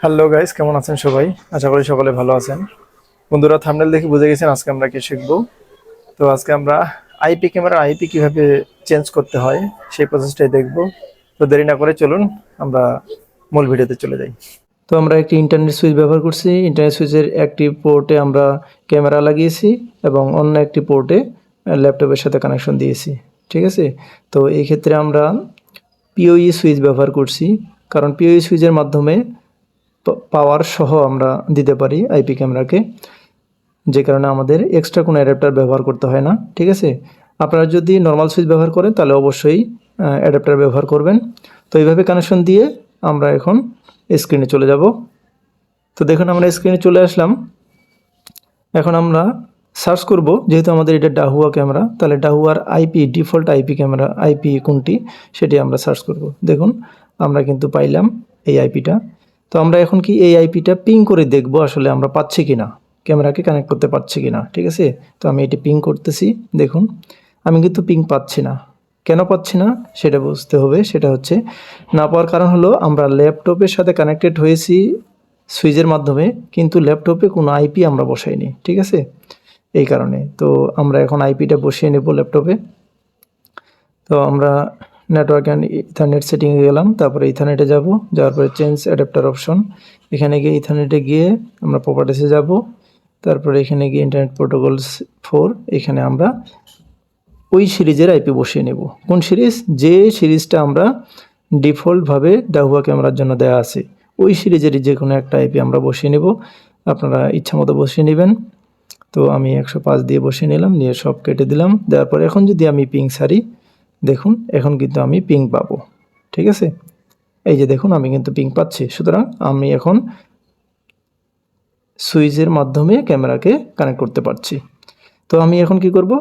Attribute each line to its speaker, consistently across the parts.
Speaker 1: Hello guys কেমন আছেন সবাই? আশা করি সকলে ভালো আছেন। বন্ধুরা থামনেল দেখে বুঝে গেছেন আজকে আমরা কি শিখব। তো আজকে আমরা আইপি ক্যামেরা আইপি কীভাবে চেঞ্জ করতে হয়, সেই প্রসেসটাই দেখব। তো দেরি না করে চলুন, আমরা মূল ভিডিওতে চলে যাই। তো আমরা একটি ইন্টারনেট সুইচ ব্যবহার করছি। ইন্টারনেট সুইচের একটি পোর্টে আমরা ক্যামেরা লাগিয়েছি এবং অন্য একটি পোর্টে ল্যাপটপের সাথে কানেকশন দিয়েছি। ঠিক আছে? তো এই ক্ষেত্রে আমরা পিওই সুইচ ব্যবহার করছি। কারণ পিওই সুইচের মাধ্যমে পাওয়ার সহ আমরা দিতে পারি আইপি ক্যামেরাকে। যে কারণে আমাদের এক্সট্রা কোনো অ্যাডাপ্টার ব্যবহার করতে হয় না, ঠিক আছে? আপনারা যদি নর্মাল সুইচ ব্যবহার করেন, তাহলে অবশ্যই অ্যাডাপ্টার ব্যবহার করবেন। তো এইভাবে কানেকশন দিয়ে আমরা এখন স্ক্রিনে চলে যাব। তো দেখুন, আমরা স্ক্রিনে চলে আসলাম। এখন আমরা সার্চ করব, যেহেতু আমাদের এটা ডাহুয়া ক্যামেরা, তাহলে ডাহুয়ার IP default IP camera IP কোনটি, সেটি আমরা সার্চ করব। দেখুন, আমরা কিন্তু পাইলাম এই আইপিটা তো আমরা এখন কি এই আইপিটা পিং করে দেখব আসলে আমরা পাচ্ছি কি না ক্যামেরাকে কানেক্ট করতে পারছি কি না ঠিক আছে? তো আমি এটি পিং করতেছি, দেখুন, আমি কিন্তু পিং পাচ্ছি না। কেন পাচ্ছি না? সেটা বুঝতে হবে, সেটা হচ্ছে না পাওয়ার কারণ হলো আমরা ল্যাপটপের সাথে কানেক্টেড হয়েছি সুইচের মাধ্যমে, কিন্তু ল্যাপটপে কোনো আইপি আমরা বসাইনি, ঠিক আছে? এই কারণে। তো আমরা এখন আইপিটা বসিয়ে নেব ল্যাপটপে। তো আমরা নেটওয়ার্ক অ্যান্ড ইথারনেট সেটিংয়ে গেলাম, তারপরে ইথারনেটে যাব, যাওয়ার পরে চেঞ্জ অ্যাডাপ্টার অপশন এখানে গিয়ে ইথারনেটে গিয়ে আমরা প্রপার্টিসে যাব, তারপরে এখানে গিয়ে ইন্টারনেট প্রোটোকলস ফোর এখানে আমরা ওই সিরিজের আইপি বসিয়ে নেব। কোন সিরিজ? যে সিরিজটা আমরা ডিফল্টভাবে ডাহুয়া ক্যামেরার জন্য দেওয়া আছে, ওই সিরিজেরই যে কোনো একটা আইপি আমরা বসিয়ে নেব। আপনারা ইচ্ছা মতো বসিয়ে নেবেন। তো আমি একশো পাঁচ দিয়ে বসিয়ে নিলাম, নিয়ে সব কেটে দিলাম। দেওয়ার পর এখন যদি আমি পিং সারি দেখুন, এখন কিন্তু আমি পিং পাবো। ঠিক আছে? এই যে দেখুন, আমি কিন্তু পিং পাচ্ছি। সুতরাং আমি এখন সুইচের মাধ্যমে ক্যামেরাকে কানেক্ট করতে পারছি। তো আমি এখন কি করব?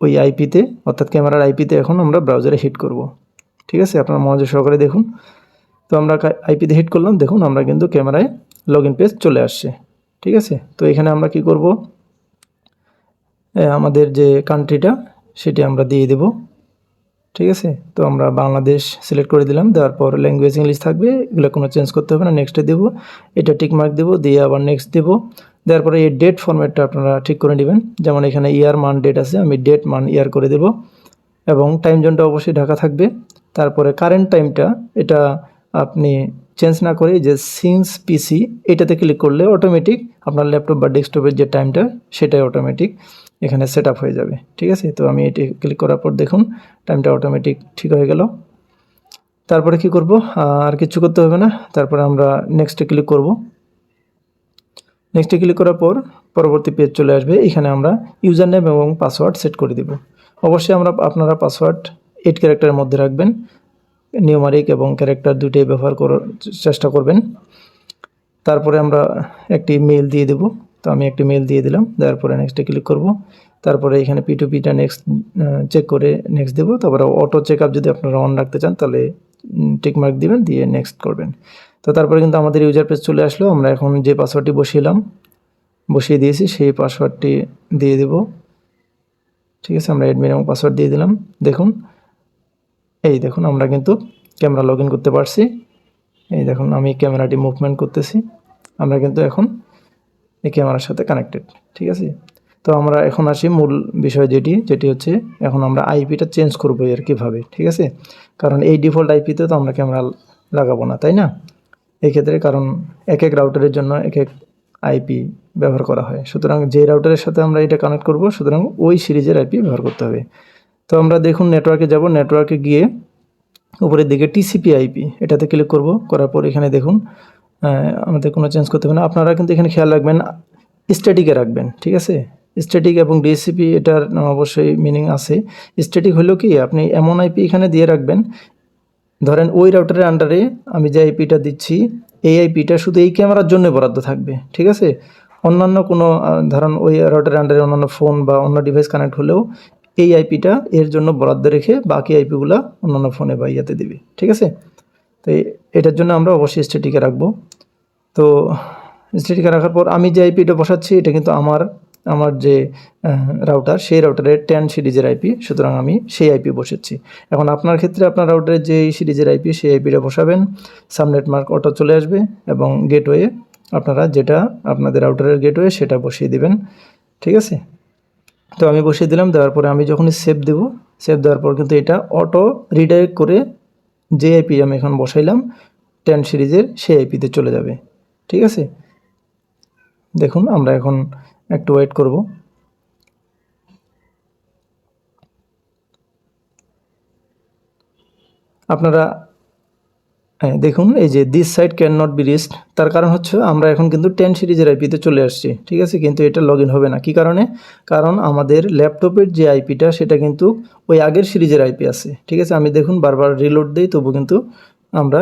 Speaker 1: ওই আইপিতে অর্থাৎ ক্যামেরার আইপিতে এখন আমরা ব্রাউজারে হিট করব। ঠিক আছে? আপনারা মনোযোগ সহকারে দেখুন। তো আমরা আইপিতে হিট করলাম। দেখুন, আমরা কিন্তু ক্যামেরায় লগ ইন পেজ চলে আসছে। ঠিক আছে? তো এখানে আমরা কি করব? আমাদের যে কান্ট্রিটা সেটি আমরা দিয়ে দেব। ঠিক আছে? তো আমরা বাংলাদেশ সিলেক্ট করে দিলাম, দেওয়ার পর ল্যাঙ্গুয়েজ ইংলিশ থাকবে, এগুলো কোনো চেঞ্জ করতে হবে না নেক্সটে দেবো, এটা টিক মার্ক দেবো, দিয়ে আবার নেক্সট দেবো, দেওয়ার পরে এই ডেট ফরম্যাটটা আপনারা ঠিক করে নেবেন, যেমন এখানে ইয়ার মান ডেট আছে, আমি ডেট মান ইয়ার করে দেব, এবং টাইম জোনটা অবশ্যই ঢাকা থাকবে, তারপরে কারেন্ট টাইমটা এটা আপনি চেঞ্জ না করে যে সিন্স পিসি এটাতে ক্লিক করলে অটোমেটিক আপনার ল্যাপটপ বা ডেস্কটপের যে টাইমটা সেটাই অটোমেটিক এখানে সেট হয়ে যাবে, ঠিক আছে? তো আমি এটি ক্লিক করার পর দেখুন টাইমটা অটোমেটিক ঠিক হয়ে গেল। তারপরে কি করব? আর কিছু করতে হবে না। তারপরে আমরা নেক্সটে ক্লিক করব। নেক্সটে ক্লিক করার পর পরবর্তী পেজ চলে আসবে। এখানে আমরা ইউজার নেম এবং পাসওয়ার্ড সেট করে দিব। অবশ্যই আমরা আপনারা পাসওয়ার্ড এইট ক্যারেক্টারের মধ্যে রাখবেন। নিউমারিক এবং ক্যারেক্টার দুটোই ব্যবহার করার চেষ্টা করবেন। তারপরে আমরা একটি মেল দিয়ে দেব। তো আমি একটি মেল দিয়ে দিলাম, দেওয়ার পরে নেক্সটে ক্লিক করব। তারপরে এখানে পি টু পিটা নেক্সট চেক করে নেক্সট দেবো। তারপরে অটো চেক আপ যদি আপনারা অন রাখতে চান, তাহলে টিক মার্ক দিবেন, দিয়ে নেক্সট করবেন। তো তারপরে কিন্তু আমাদের ইউজার পেজ চলে আসলো। আমরা এখন যে পাসওয়ার্ডটি বসিয়েলাম, বসিয়ে দিয়েছি, সেই পাসওয়ার্ডটি দিয়ে দেব। ঠিক আছে, আমরা অ্যাডমিন এবং পাসওয়ার্ড দিয়ে দিলাম। দেখুন, এই দেখুন, আমরা কিন্তু ক্যামেরা লগ করতে পারছি। এই দেখুন, আমি ক্যামেরাটি মুভমেন্ট করতেছি। আমরা কিন্তু এখন এই ক্যামেরার সাথে কানেক্টেড ঠিক আছে? তো আমরা এখন আসি মূল বিষয় যেটি যেটি হচ্ছে এখন আমরা আইপিটা চেঞ্জ করব আর কীভাবে, ঠিক আছে? কারণ এই ডিফল্ট আইপিতে তো আমরা ক্যামেরা লাগাবো না, তাই না? এই ক্ষেত্রে কারণ এক এক রাউটারের জন্য এক এক আইপি ব্যবহার করা হয়। সুতরাং যে রাউটারের সাথে আমরা এটা কানেক্ট করব, সুতরাং ওই সিরিজের আইপি ব্যবহার করতে হবে। তো আমরা দেখুন নেটওয়ার্কে যাব নেটওয়ার্কে গিয়ে উপরের দিকে টিসিপি আইপি এটাতে ক্লিক করব। করার পর এখানে দেখুন আমাদের কোনো চেঞ্জ করতে হবে না। আপনারা কিন্তু এখানে খেয়াল রাখবেন স্ট্যাটিকে রাখবেন, ঠিক আছে? স্ট্যাটিক এবং ডিএসিপি এটার অবশ্যই মিনিং আছে। স্ট্যাটিক হলো কি? আপনি এমন আইপি এখানে দিয়ে রাখবেন, ধরেন ওই রাউটারের আন্ডারে আমি যে আইপিটা দিচ্ছি, এই আইপিটা শুধু এই ক্যামেরার জন্য বরাদ্দ থাকবে, ঠিক আছে? অন্যান্য কোনো ধরেন ওই রাউটারের আন্ডারে অন্যান্য ফোন বা অন্য ডিভাইস কানেক্ট হলেও এই আইপিটা এর জন্য বরাদ্দ রেখে বাকি আইপিগুলো অন্যান্য ফোনে বা ইয়াতে দিবে, ঠিক আছে? তো এটার জন্য আমরা অবশ্যই স্ট্যাটিকে রাখব। তো স্ট্যাটিকে রাখার পর আমি যে আইপিটা বসাচ্ছি, এটা কিন্তু আমার আমার যে রাউটার সেই রাউটারের টেন সিরিজের আইপি সুতরাং আমি সেই আইপি বসেছি। এখন আপনার ক্ষেত্রে আপনার রাউটারের যে সিরিজের আইপি সেই আইপিটা বসাবেন। সাবনেট মার্ক অটো চলে আসবে এবং গেটওয়ে আপনারা যেটা আপনাদের রাউটারের গেটওয়ে সেটা বসিয়ে দিবেন। ঠিক আছে? তো আমি বসিয়ে দিলাম, দেওয়ার পরে আমি যখনই সেভ দেব সেভ দেওয়ার পর কিন্তু এটা অটো রিডাইরেক্ট করে যে আইপি আমি এখন বসাইলাম টেন সিরিজের সেই আইপিতে চলে যাবে। ঠিক আছে? দেখুন, আমরা এখন একটু ওয়েট করব। আপনারা হ্যাঁ দেখুন, এই যে this site can not be reached তার কারণ হচ্ছে আমরা এখন কিন্তু টেন সিরিজের আইপিতে চলে আসছি, ঠিক আছে? কিন্তু এটা লগ হবে না। কি কারণে? কারণ আমাদের ল্যাপটপের যে আইপিটা সেটা কিন্তু ওই আগের সিরিজের আইপি আছে, ঠিক আছে? আমি দেখুন বারবার রিলোড দিই, তবু কিন্তু আমরা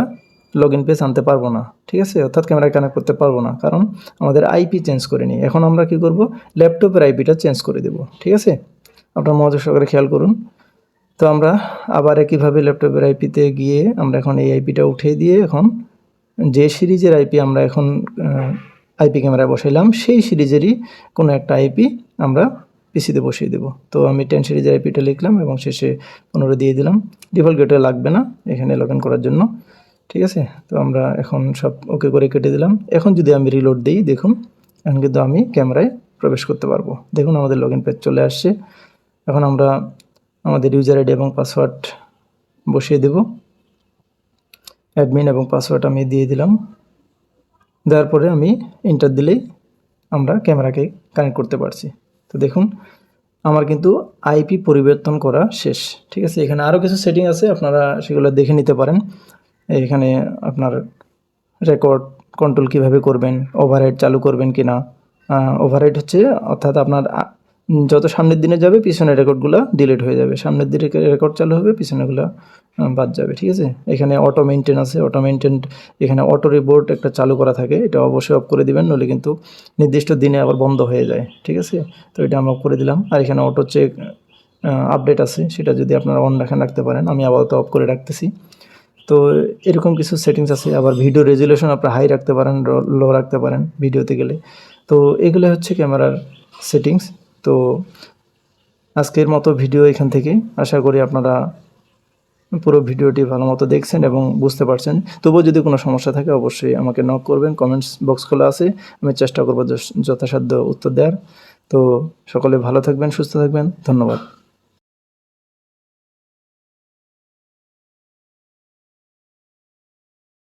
Speaker 1: লগ ইন পেজ আনতে পারব না, ঠিক আছে? অর্থাৎ ক্যামেরা কানেক্ট করতে পারব না, কারণ আমাদের আইপি চেঞ্জ করে নিই। এখন আমরা কি করব? ল্যাপটপের আইপিটা চেঞ্জ করে দেব, ঠিক আছে? আপনার মনোযোগ সহকারে খেয়াল করুন। তো আমরা আবার একইভাবে ল্যাপটপের আইপিতে গিয়ে আমরা এখন এই আইপিটা উঠিয়ে দিয়ে এখন যে সিরিজের আইপি আমরা এখন আইপি ক্যামেরায় বসাইলাম, সেই সিরিজেরই কোনো একটা আইপি আমরা পিসিতে বসিয়ে দেবো। তো আমি টেন সিরিজের আইপিটা লিখলাম এবং শেষে পনেরো দিয়ে দিলাম। ডিফল্ট গেটে লাগবে না, এখানে লগ করার জন্য। ঠিক আছে? তো আমরা এখন সব ওকে করে কেটে দিলাম। এখন যদি আমি রিলোড দিই, দেখুন, এখন কিন্তু আমি ক্যামেরায় প্রবেশ করতে পারব। দেখুন আমাদের লগ ইন পেজ চলে আসছে। এখন আমরা আমাদের ইউজার আইডি এবং পাসওয়ার্ড বসিয়ে দেব। অ্যাডমিন এবং পাসওয়ার্ড আমি দিয়ে দিলাম। দেওয়ার পরে আমি ইন্টার দিলেই আমরা ক্যামেরাকে কানেক্ট করতে পারছি। তো দেখুন, আমার কিন্তু আইপি পরিবর্তন করা শেষ। ঠিক আছে, এখানে আরও কিছু সেটিং আছে, আপনারা সেগুলো দেখে নিতে পারেন। এখানে আপনার রেকর্ড কন্ট্রোল কীভাবে করবেন ওভারহেড চালু করবেন কি না ওভারহেড হচ্ছে অর্থাৎ আপনার যত সামনের দিনে যাবে, পিছনের রেকর্ডগুলো ডিলিট হয়ে যাবে। সামনের দিকে রেকর্ড চালু হবে, পিছনেগুলো বাদ যাবে, ঠিক আছে? এখানে অটো মেনটেন আছে। অটো মেনটেন এখানে অটো রিপোর্ট একটা চালু করা থাকে। এটা অবশ্যই অফ করে দিবেন, নইলে কিন্তু নির্দিষ্ট দিনে আবার বন্ধ হয়ে যায়, ঠিক আছে? তো এটা আমরা করে দিলাম। আর এখানে অটো চেক আপডেট আছে। সেটা যদি আপনারা অন রাখেন রাখতে পারেন, আমি আপাতত অফ করে রাখতেছি। তো এরকম কিছু সেটিংস আছে। আবার ভিডিও রেজুলেশন আপনারা হাই রাখতে পারেন লো রাখতে পারেন ভিডিওতে গেলে। তো এগুলো হচ্ছে ক্যামেরার সেটিংস তো আজকের মতো ভিডিও এখান থেকে। আশা করি আপনারা পুরো ভিডিওটি ভালো মতো দেখছেন এবং বুঝতে পারছেন। তবুও যদি কোনো সমস্যা থাকে, অবশ্যই আমাকে নক করবেন। কমেন্টস বক্স খোলা আছে। আমি চেষ্টা করব যথাসাধ্য উত্তর দেওয়ার। তো সকলে ভালো থাকবেন, সুস্থ থাকবেন। ধন্যবাদ।